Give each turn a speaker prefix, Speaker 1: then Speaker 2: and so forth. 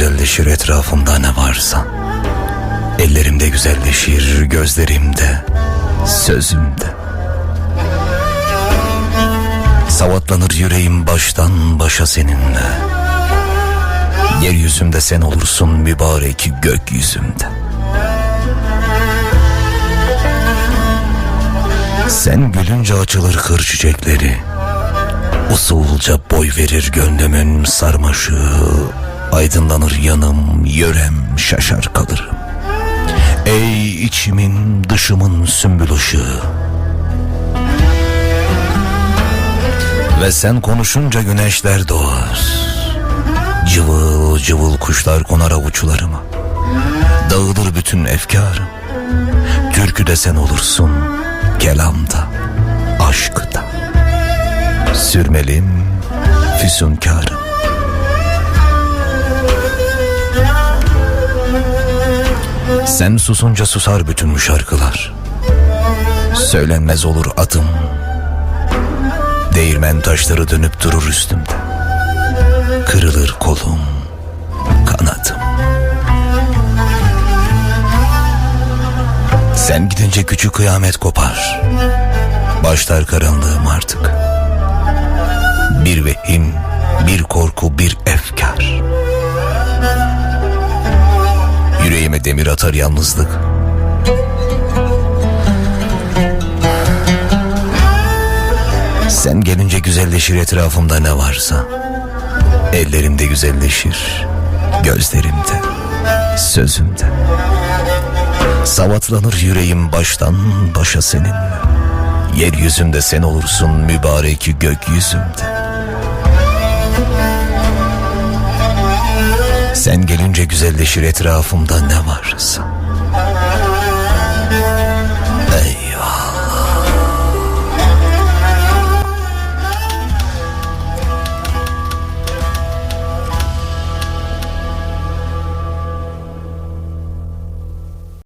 Speaker 1: güzelleşir etrafımda ne varsa. Ellerimde güzelleşir, gözlerimde, sözümde. Savatlanır yüreğim baştan başa seninle. Yeryüzümde sen olursun mübarek gökyüzümde. Sen gülünce açılır kır çiçekleri. Usulca boy verir gönlümün sarmaşığı. Aydınlanır yanım, yörem, şaşar kalırım. Ey içimin, dışımın sümbül ışığı. Ve sen konuşunca güneşler doğar. Cıvıl cıvıl kuşlar konar avuçlarıma. Dağılır bütün efkarım. Türküde sen olursun, kelamda, aşkta. Sürmelim, füsunkarım. Sen susunca susar bütün şarkılar. Söylenmez olur adım. Değirmen taşları dönüp durur üstümde. Kırılır kolum, kanadım. Sen gidince küçük kıyamet kopar. Başlar karanlığım artık. Bir vehim, bir korku, bir efkar. Yüreğime demir atar yalnızlık. Sen gelince güzelleşir etrafımda ne varsa. Ellerimde güzelleşir, gözlerimde, sözümde. Savatlanır yüreğim baştan başa seninle. Yeryüzünde sen olursun mübarek gökyüzümde. Sen gelince güzelleşir etrafımda ne varsa.